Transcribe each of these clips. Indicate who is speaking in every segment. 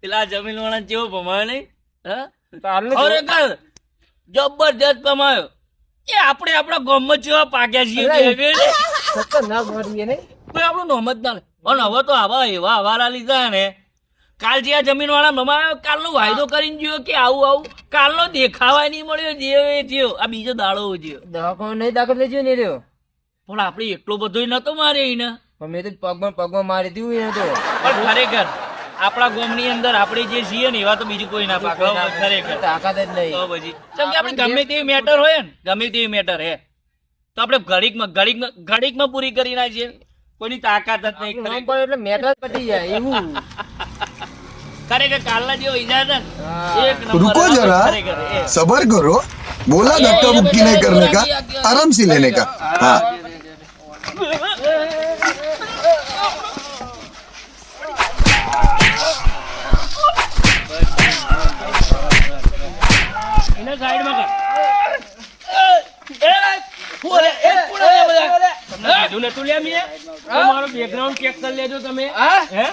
Speaker 1: પેલા જમીન વાળા જેવો ભમાયો નહીં ખરેખર જબરજસ્ત કમાયો એ આપણે આપણા ગામમાં જેવા પાક્યા છીએ
Speaker 2: ના ભરીએ એને
Speaker 1: કોઈ આપણું નોમ જ ના પણ હવે તો આવા એવા હવાલા લીધા ને. કાલ જે આ જમીન વાળા મમાયો કાલનો વાયદો કરીને જોયો કે આવું આવું. કાલનો દેખાવા નહીં મળ્યો જે થયો. આ બીજો દાડો થયો.
Speaker 2: દવાખાનો નહીં દાખલ લેજો ને રહ્યો
Speaker 1: પણ આપણે એટલો બધો નતો મારે એને.
Speaker 2: મેં તો પગમાં પગમાં મારી દીધું એને તો.
Speaker 1: પણ ખરેખર આપણા ગોમની અંદર આપણે જે છીએ ને એવા તો બીજું કોઈ ના પાક. ખરેખર ગમે તેવી મેટર હોય ને ગમે તેવી મેટર હે. તો આપણે ઘડીકમાં ઘડીકમાં ઘડીકમાં પૂરી કરી નાખીએ. કોઈની તાકાત જ નહીં
Speaker 2: એટલે મેટર પતી જાય એવું.
Speaker 1: ખરેખર કાલના જેવો ઈજા હતા નંબર
Speaker 3: રુકો જરા. સબર કરો. બોલા
Speaker 1: ધક્કા મુક્કી નહીં કરને કા? આરામ સે લેને કા? હા. કીધું નતું લે મેં? મારો બેકગ્રાઉન્ડ ચેક કરી લેજો તમે. હે?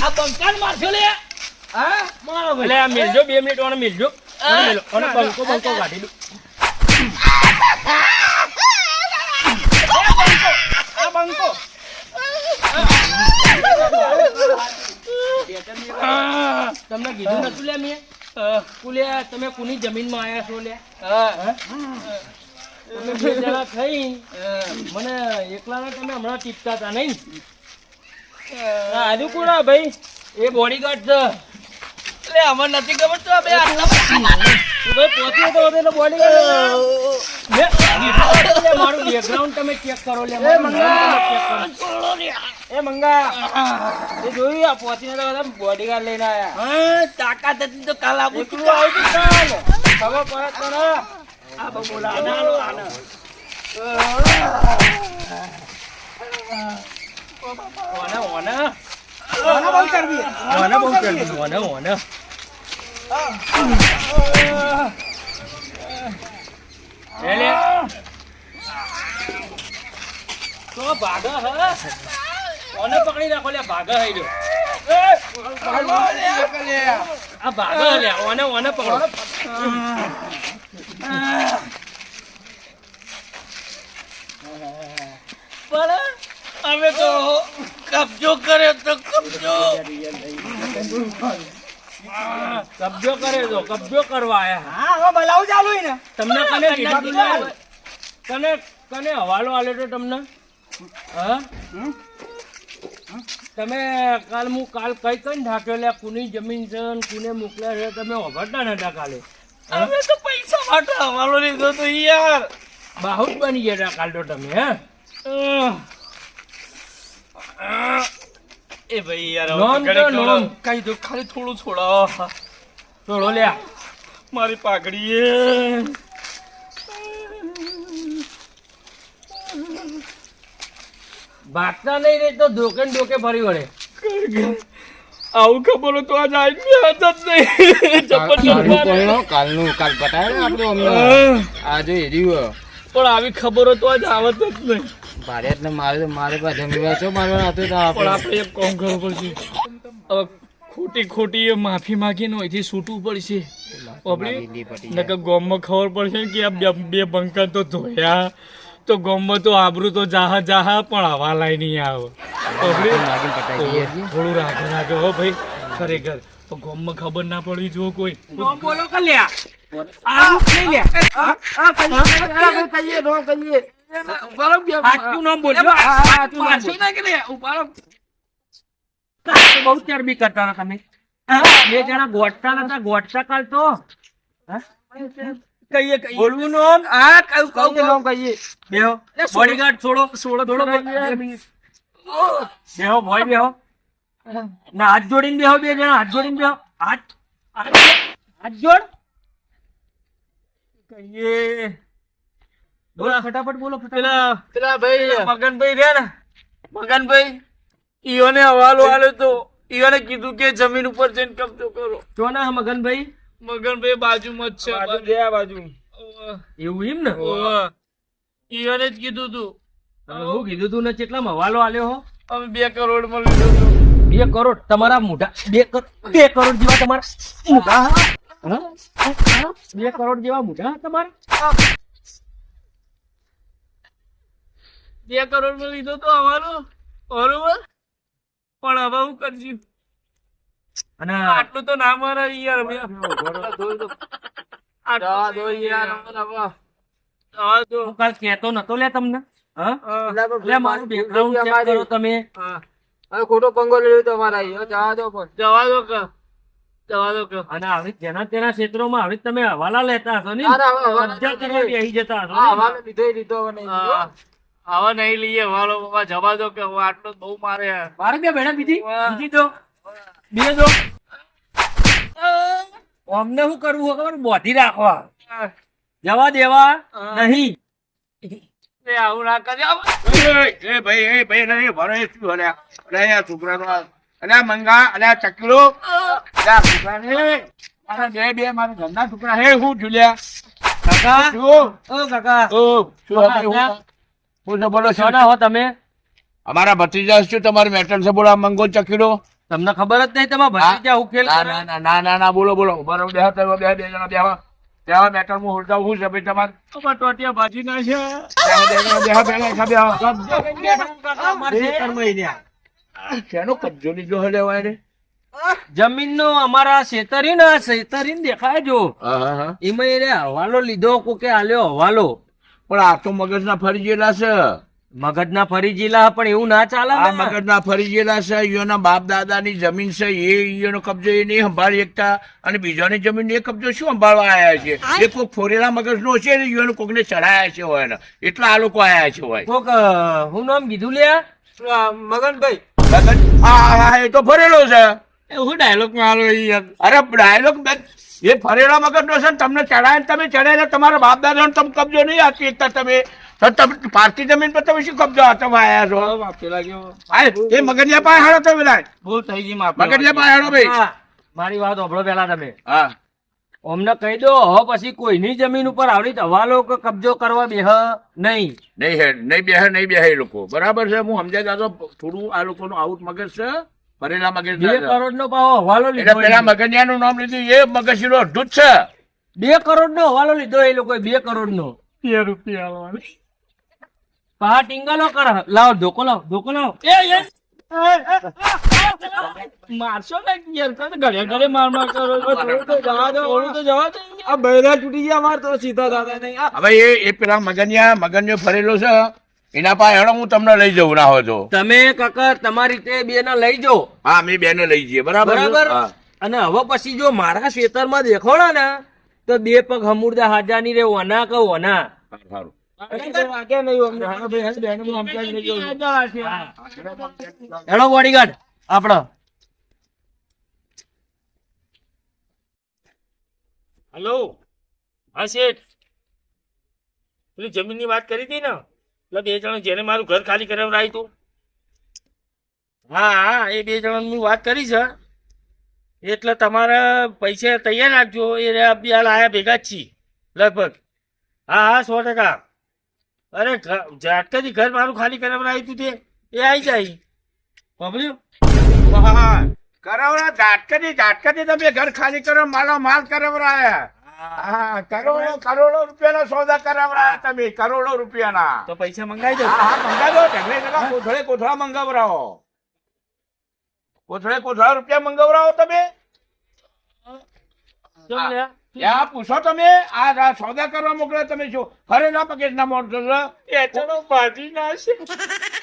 Speaker 1: આ! બંકાન મારજો મારશો લે. મારો ભલે આ મિલજો બે મિનિટ ઓને મિલજો. ઓને મેલો. ઓને બંકો બંકો કાઢી દો આ, તમને કીધું નતું લે મેં? કુલ્યા તમે કોની જમીનમાં આયા છો લે? તમે બે જણા થઈ મને એકલાને તમે હમણાં ટીપતા હતા નહીં? આજુ કોણ આ ભાઈ? એ બોડીગાર્ડ છે. એટલે અમને નથી ખબર તો બે આટલા ભાઈ પહોંચ્યો તો બોડીગાર્ડ લે, મારું બેકગ્રાઉન્ડ તમે ચેક કરો લે
Speaker 2: એ મંગા. એ જોયું આ પહોંચીને તો બધા બોડીગાર્ડ લઈને આયા.
Speaker 1: હા, તાકાત હતી તો કાલ આપું
Speaker 2: એટલું આવ્યું તું પડે તને?
Speaker 1: આ બહુ બોલા આના આનો, આના. ઓના, ઓના. ઓના બહુ કરવી. ઓના, ઓના લે. તો ભાગા હા? ઓને પકડી રાખો લે ભાગા હઈ રહ્યો આ ભાગા લે ઓને ઓને પકડો. પણ અમે તો કબજો કર્યો તો કબજો. કબજો કરે તો કબજો કરવા આયા. તમને કને કીધું? કને કને હવાલો આલ્યો તો તમને? હા? તમે કાલ હું કાલ કઈ કઈ ઢાંક્યો લે કુની જમીન છે ને કુને મોકલ્યા છે? તમે ઓભરતા નતા કાલે અમે તો પૈસા માટે હવાલો લીધો તો યાર. બાહુત બની ગયા કાલ તો તમે હે?
Speaker 4: એ ભાઈ યાર કઈ દો ખાલી થોડું છોડો.
Speaker 1: છોડો લ્યા.
Speaker 4: મારી પાઘડી
Speaker 1: ભાગતા નહીં રે તો ધોકે ને ધોકે ફરી વળે.
Speaker 4: આવું ખબર તો આજ આવી જ નહીં. ચપ્પલ
Speaker 2: ચપ્પલ કાલનું કાલ પતાય ને આપણે અમને. આજે એર્યું
Speaker 4: પણ આવી ખબર તો આજ આવત જ નહીં.
Speaker 2: ભારે ને મારે મારે પાસે જમીવા છો? મારવા હતો તો
Speaker 4: પણ
Speaker 2: આપણે
Speaker 4: આપણે એક કોમ કરવું પડશે. હવે ખોટી ખોટી એ માફી માગીને અહીંથી છૂટવું પડશે.
Speaker 2: આપણે
Speaker 4: નકર ગોમમાં ખબર પડશે કે આ બે- બે બંકા તો ધોયા. તો ગામમાં તો આબરું તો જાહા જાહા પણ આવા લાઈ નહીં આવે. થોડું રાખે રાખે હો ભાઈ ખરેખર તો ગામમાં ખબર ના પડી જો કોઈ
Speaker 1: બોલો કે લ્યા સાચું નામ બોલજો સાચું નામ બોલજો. બહુ ચરબી કરતા હતા તમે બે જણા ગોઠતા નતા ગોઠતા કાલ તો હા?
Speaker 4: કહીએ કહીએ.
Speaker 1: બોલવું નામ આ કયું કયું
Speaker 2: કે નામ કહીએ?
Speaker 1: બેહો. બોડીગાર્ડ છોડો
Speaker 4: છોડો
Speaker 1: થોડો બેહો. ભોય બેહો. ના હાથ જોડીને બેહો બે જણા. હાથ જોડીને બેહો. હાથ હાથ જોડ.
Speaker 4: કહીએ.
Speaker 1: બોલો. ફટાફટ બોલો ફટાફટ.
Speaker 4: પેલા પેલા ભાઈ મગનભાઈ રે ને. મગનભાઈ
Speaker 5: ઈઓને હવાલો આલ્યો તો. ઈઓને કીધું કે જમીન ઉપર જઈને કબજો કરો.
Speaker 1: ચોના મગનભાઈ?
Speaker 5: મગનભાઈ બાજુમાં જ છે
Speaker 4: બાજુ ગયા આ બાજુ
Speaker 1: એવું એમ ને.
Speaker 5: ઈયોને જ કીધું તું.
Speaker 1: તમે હું કીધું તું ને? કેટલામાં હવાલો આલ્યો હો?
Speaker 5: અમે બે કરોડમાં લીધો તો.
Speaker 1: બે કરોડ? તમારા મોઢા બે કરોડ બે કરોડ જેવા તમારા મોઢા? બે કરોડ જેવા મોઢા તમારા?
Speaker 5: બે કરોડમાં લીધો તો હવાલો? બરોબર? પણ હવે હું કરશું
Speaker 1: અને
Speaker 5: આટલું તો ના મારે યાર આટલું જવા દો.
Speaker 1: હું કાલ કહેતો નતો લે તમને હા?
Speaker 5: હા,
Speaker 1: લે મારું બેકગ્રાઉન્ડ ચેક કરો તમે.
Speaker 4: ખોટો પંગો લેવો તમારા ઈ. જવા દો પણ.
Speaker 5: જવા દો કે. જવા દો કે.
Speaker 1: અને આવી જેના તેના ક્ષેત્રોમાં આવી તમે હવાલા લેતા હશો ને? બેસી જતા હશો
Speaker 4: લીધો લીધો નહીં
Speaker 5: લઈએ હવાલો જવા દો કે આટલો આટલું બહુ મારે.
Speaker 1: મારે બે ભેડા બીજી. બીજી દો બે દો અમને શું કરવું હોય ખબર? બોધી રાખવા. જવા દેવા નહીં.
Speaker 5: એ આવું ના કરજે
Speaker 6: એ ભાઈ એ ભાઈ નહીં ભરો એ શું હલે અરે આ છોકરાનો અરે આ મંગા અરે આ ચકલો. અરે આ છોકરાને. અરે બે બે મારા ઘરના છોકરા હે હું જુલ્યા.
Speaker 1: કાકા? ઓ કાકા.
Speaker 6: ઓ શું હવે હું હું તો બોલો છો
Speaker 1: ના હો તમે?
Speaker 6: અમારા ભત્રીજા શું તમારે મેટર છે બોલો મંગો ચકલો?
Speaker 1: તમને ખબર જ નહીં તમારા ભત્રીજા ઉકેલ
Speaker 6: ના ના ના ના ના ના બોલો બોલો. બરોબર બે બે બે બે જણા બેહો ત્યાં મેટર હું હોલતા હું છે ભાઈ તમારે?
Speaker 5: અમાર ટોટિયા ભાજી ના છે.
Speaker 6: બેહો, બેહો, બેહો, બેહો, બેહો, બેહો.
Speaker 1: અમારા ખેતરમાં ઈ રહ્યા.
Speaker 6: શેનો કબજો લીધો વાયરે?
Speaker 1: જમીનનો અમારા શેતરી ને શેતરીને દેખાય જો. એમાં એને હવાલો લીધો કોકે આલ્યો હવાલો.
Speaker 6: પણ આ તો મગજના ફરી ગયેલા છે.
Speaker 1: મગજના ફરી જિલ્લા પણ એવું ના ચાલે
Speaker 6: આ
Speaker 1: ને.
Speaker 6: મગજના ફરી ગયેલા છે ઈયોના બાપ દાદાની જમીન છે એ ઈયોનો કબજો એ નહીં સંભાળી એકતા. અને બીજાની જમીન એ કબજો શું સંભાળવા આવ્યા છે? એ કોક ફોરેલા મગજનો છે ને ઈયોને કોકને ચડાયા છે હોય ને. એટલા આ લોકો આયા છે હોય.
Speaker 1: કોક હું નામ કીધું લ્યા?
Speaker 4: આ મગનભાઈ.
Speaker 6: મગજ આ હા એ તો ફરેલો છે.
Speaker 5: હું ડાયલોગમાં યાર.
Speaker 6: અરે ડાયલોગ એ ફરેલા મગજનો છે ને તમને ચડાય તમે ચડાય તમારા બાપ દાદાનો તમે કબજો નહીં આપી એકતા તમે. તમે પારકી જમીન પર તમે શું કબજો હાથમાં આયા છો. એ મગજિયા પાસે હાડો તમે બધા.
Speaker 4: ભૂલ થઈ ગઈ
Speaker 6: મગજિયા પાસે હાડો ભાઈ.
Speaker 1: મારી વાત હોભળો પેલા તમે.
Speaker 6: હા.
Speaker 1: અમને કહી દો હવે પછી કોઈની જમીન ઉપર આવડી હવાલો કે કબજો કરવા બેહ નહીં.
Speaker 6: નહીં હે નહીં બેહ નહીં બેહે એ લોકો. બરાબર છે? હું સમજાય દાદો થોડું આ લોકોનું આઉટ મગજ છે. ભરેલા મગજ
Speaker 1: બે કરોડ નો પાવો હવાલો લીધો
Speaker 6: પેલા
Speaker 1: મગજિયા
Speaker 6: નું નામ લીધું એ મગજનું અડધું જ છે.
Speaker 1: બે કરોડ નો હવાલો લીધો એ લોકો બે કરોડ નો
Speaker 5: બે રૂપિયા આલવાના.
Speaker 1: પા ટીંગલો કર. લાવો ધોકો લાવો ધોકો લાવો.
Speaker 5: એ એ મારશો ને યાર તમે ઘરે ઘરે માર માર કરો.
Speaker 4: તો જવા દો.
Speaker 5: થોડું તો જવા દો.
Speaker 4: આ બૈરા તૂટી ગયા માર તો સીધા દાદા નહીં.
Speaker 6: હવે એ એ પેલા મગજિયા મગજિયો ફરેલો છે. એના પાસે હેડો હું તમને લઈ જઉં ના હોય તો
Speaker 1: તમે કાકા તમારી રીતે બે ના લઈ જાઓ
Speaker 6: હા અમે બેને લઈ જઈએ બરાબર
Speaker 1: બરાબર? અને હવે પછી જો મારા ખેતરમાં દેખોડો ને તો બે પગ હમુરદા હાજા ની રે ઓના કે ઓના
Speaker 6: સારું.
Speaker 4: વાગે હા ભાઈ હા બેન હું સમજાવી લઈ જાઉં. છું.
Speaker 1: હેડો બોડીગાર્ડ આપડો.
Speaker 5: હલો. હા શેઠ. પેલી જમીનની વાત કરી હતી ને? એટલે બે જણા જેને મારું ઘર ખાલી કરાવડાવ્યું તું? હા હા, એ બે જણાની વાત કરી છે. એટલે તમારે પૈસા તૈયાર રાખજો, એ રહ્યા આયા ભેગા જ છીએ, લગભગ. હા હા, સો ટકા. અરે ઝાટકાથી ઘર મારું ખાલી કરાવવાનું આવ્યું તું તે, એ આવી જાય. પબ્લિક
Speaker 6: હા કરાવરા ઝાટકાથી ઝાટકાથી તમે ઘર ખાલી કરો મારો માલ કરાવરાયા હા કરોડો કરોડો રૂપિયાના સોદા કરાવરા તમે કરોડો રૂપિયાના.
Speaker 5: તો પૈસા મંગાવી દો.
Speaker 6: હા હા દો ઢગલે ઢગલા કોથળે કોથળા મંગાવરાઓ. કોથળે કોથળા રૂપિયા મંગાવરાઓ તમે? પૂછો તમે આ સોદા કરવા મોકલે તમે શું? ફરેલા પકેટના માણસો છો
Speaker 5: એ ચલો ભાજી નાખશે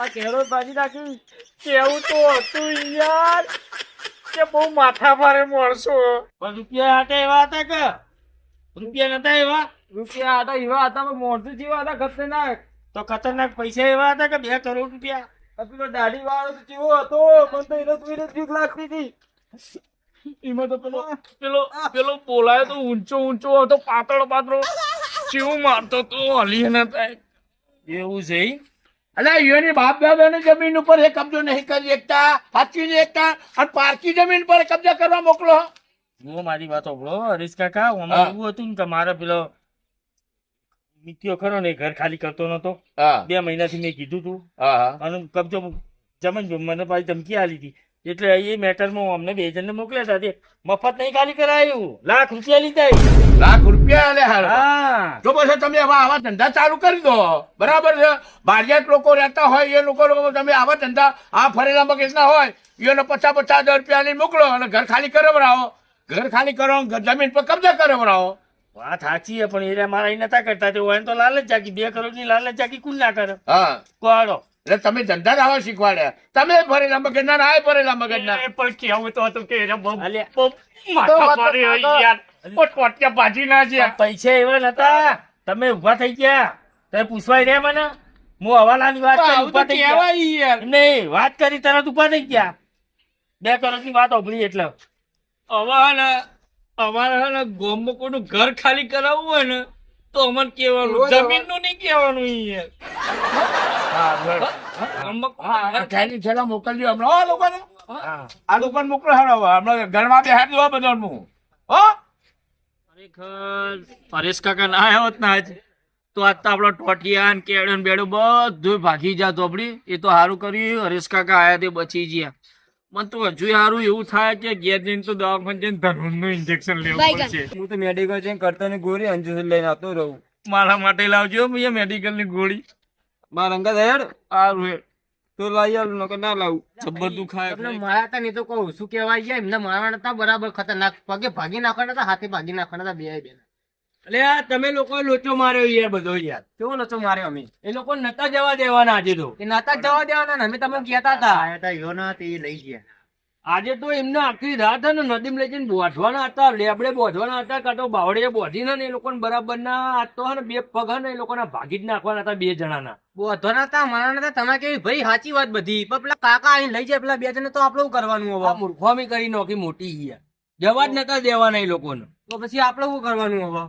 Speaker 5: આ કેળો ભાજી નાખ્યું. કેવું તો હતું યાર. કે બહુ માથા મારે મળશો પણ રૂપિયા હાટે એવા હતા કે? રૂપિયા નતા એવા?
Speaker 4: રૂપિયા હતા એવા હતા મોરતું જેવા હતા ખતરનાક.
Speaker 5: તો ખતરનાક પૈસા એવા હતા કે બે કરોડ રૂપિયા?
Speaker 4: પેલો દાઢી વાળો તો જેવો હતો મને તો એને લાગતી હતી.
Speaker 5: એમાં તો પેલો પેલો પેલો બોલાયો તો ઊંચો ઊંચો હતો પાતળો પાતળો. ચેવું મારતો તો હલી ના થાય એવું છે ઈ?
Speaker 6: યોની બાપ દાદાની જમીન ઉપર એ કબજો નહીં કરી એકતા સાચી એકતા અને પારકી જમીન પર કબજા કરવા મોકલો.
Speaker 5: જુઓ મારી વાત સાંભળો હરીશ કાકા
Speaker 6: હા.
Speaker 5: એવું હતું ને કે મારે પેલો મિત્યો ખરો ને ઘર ખાલી કરતો નતો. બે મહિનાથી મેં કીધું તું.
Speaker 6: હા હા.
Speaker 5: અને કબજો જમન મને પાછી ધમકી આલી હતી. એટલે એ મેટરમાં અમને બે જણને મોકલ્યા હતા તે મફત નહીં ખાલી કરાયું. લાખ રૂપિયા લીધા
Speaker 6: લાખ રૂપિયા આલે હાલ.
Speaker 5: હા.
Speaker 6: તો પછી તમે હવે આવા ધંધા ચાલુ કરી દો. બરાબર છે? બારિયાત લોકો રહેતા હોય એ લોકો તમે આવા ધંધા આ ફરેલા મગજના હોય એને પચાસ પચાસ હજાર રૂપિયા લઈ મોકલો અને ઘર ખાલી કરાવરાવો. ઘર ખાલી કરો જમીન પર કબજા કરાવરાવો
Speaker 5: વાત સાચી છે પણ એ મારા નતા કરતા. તે હોય તો લાલચ જાગી બે કરોડની લાલચ જાગી કુલ ના કરે?
Speaker 6: હા.
Speaker 5: કોડો
Speaker 6: એટલે તમે ધંધા આવા શીખવાડ્યા. તમે ફરેલા મગજના ના આ ફરેલા મગજના.
Speaker 5: પણ કેવું તો હતું કે યાર. ભાજી ના છે પૈસા એવા નતા. તમે ઊભા થઈ ગયા. તમે પૂછવાય રહ્યા મને? હું હવાલાની વાત કરી ઊભા થઈ ગયા. નહીં વાત કરી તરત ઊભા થઈ ગયા. બે કરોડની વાત ઓભળી એટલે.
Speaker 4: અમારે અમારે ગોમમાં કોઈનું ઘર ખાલી કરાવવું હોય ને તો અમને કેવાનું જમીનનું નહીં કેવાનું
Speaker 6: અહીંયા. મોકલજો હમણાં. આ લોકોને. આ લોકોને મોકલો હવે. હમણાં ઘરમાં બેહાડ દો બધાનું. હો.
Speaker 4: ખરેખર પરેશ કાકા ના આવ્યો ના ને આજ તો આજ તો આપણો ટોટિયા ને કેળો ને બેડો બધું ભાગી જાત આપડી એ તો સારું કર્યું. હરેશ કાકા આયા તે બચી ગયા. મને તો હજુ સારું એવું થાય કે ઘેર જઈને તો દવાખાને જઈને ધનુરનું ઇન્જેક્શન લેવું પડશે.
Speaker 7: હું તો મેડિકલ જઈને કરતો ની ગોળી અંજુ લઈને આવતો રહું.
Speaker 4: મારા માટે લાવજો ભૈયા મેડિકલની ગોળી.
Speaker 7: મારા અંગત હેડ
Speaker 4: સારું હેડ
Speaker 7: તો લાવી આવું નકર ના લાવું.
Speaker 4: જબ્બર દુખાય
Speaker 2: એટલે મારા તા નહીં તો કહું શું કહેવાય. છે એમને મારવાના હતા બરાબર ખતરનાક. પગે ભાગી નાખવાના હતા હાથે ભાગી નાખવાના હતા બે બે
Speaker 1: એટલે આ તમે લોકો લોચો માર્યો યાર બધો યાર.
Speaker 2: કેવો લોચો માર્યો અમે?
Speaker 1: એ લોકો નતા જવા દેવાના આજે તો.
Speaker 2: એ નતા જવા દેવાના ને અમે તમે કહેતા હતા. આયા હતા તે લઈ ગયા.
Speaker 1: આજે તો એમને આખી રાત ને નદીમાં લઈ જઈને બોધવાના હતા લેબડે બોધવાના હતા કાં તો બાવળે બોધીને ને એ લોકોને બરાબર ના આ તો હે ને બે પગ ને એ લોકોના ભાગી જ નાખવાના હતા બે જણાના.
Speaker 2: બોધવાના હતા મારા હતા તમે કેવી ભાઈ સાચી વાત બધી પણ પેલા કાકા અહીં લઈ જાય પેલા બે જણ તો આપણે કરવાનું હવે?
Speaker 1: મૂર્ખામી કરી નોખી મોટી ગયા જવા જ નતા દેવાના એ લોકોને.
Speaker 2: તો પછી આપણે શું કરવાનું હવે?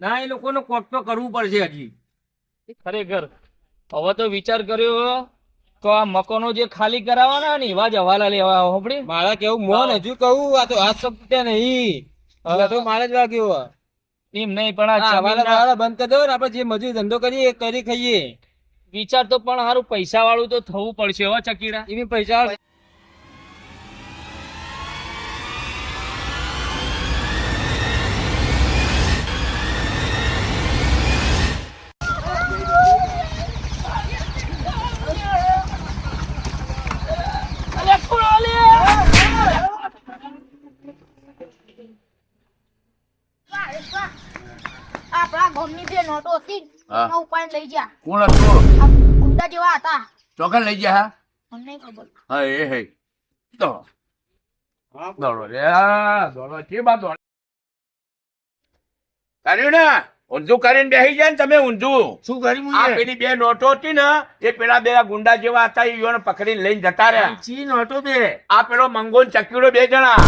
Speaker 1: ના એ લોકોને કોક તો કરવું પડશે હજી.
Speaker 4: ખરેખર. હવે તો વિચાર કર્યો તો આ મકાનો જે ખાલી કરાવવાના ને એવા જ હવાલા લેવા હોપડી
Speaker 7: મારા કેવું મોન હજુ કહું આ તો હાથ સપટ્યા નહીં. હવે તો મારે જ વાગ્યો
Speaker 4: એમ નહીં પણ આ
Speaker 7: આ હવાલા બંધ કરી દો ને આપણે જે મજૂરી ધંધો કરીએ એ કરી ખાઈએ.
Speaker 4: વિચાર તો પણ સારું પૈસા વાળું તો થવું પડશે હો ચકીડા.
Speaker 7: એવી પૈસા
Speaker 8: આપણા ગામની જે નોટો હતી
Speaker 6: હા.
Speaker 8: એના ઉપાડીને લઈ જા
Speaker 6: કોણ હતું?
Speaker 8: ગુંડા જેવા હતા.
Speaker 6: ચોકન લઈ ગયા
Speaker 8: મને ખબર.
Speaker 6: હા એ હે તો. દોડો રે દોડો કે બા દોડો. કર્યું ને? ઊંધું કરીને બેસી જાય ને તમે ઊંધું.
Speaker 5: શું કરી
Speaker 6: આ પેલી બે નોટો હતી ને એ પેલા બે ગુંડા જેવા હતા ઈયોને પકડીને લઈને જતા રહ્યા.
Speaker 5: ચી નોટો બે?
Speaker 6: આ પેલો મંગો ને ચકીડો બે જણા.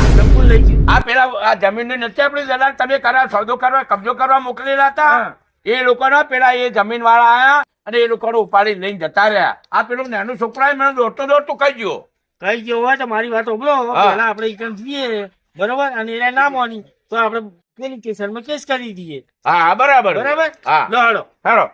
Speaker 5: લઈ
Speaker 6: આ પેલા આ જમીન નથી આપણી દલાલ તમે કરા સોદો કરવા કબજો કરવા મોકલેલા હતા. એ લોકોના પેલા એ જમીન વાળા આયા અને એ લોકોને ઉપાડીને લઈને જતા રહ્યા. આ પેલો નાનું છોકરા મને દોડતો દોડતો કહી ગયો.
Speaker 5: કઈ ગયો હોય તો મારી વાત
Speaker 6: હા.
Speaker 5: પેલા આપણે ઈકન જઈએ? બરોબર? અને એને ના માની તો આપણે પેલી સ્ટેશનમાં કેસ કરી દઈએ.
Speaker 6: હા બરાબર.
Speaker 5: બરાબર?
Speaker 6: હા.
Speaker 5: લો હાલો.
Speaker 6: હેલો.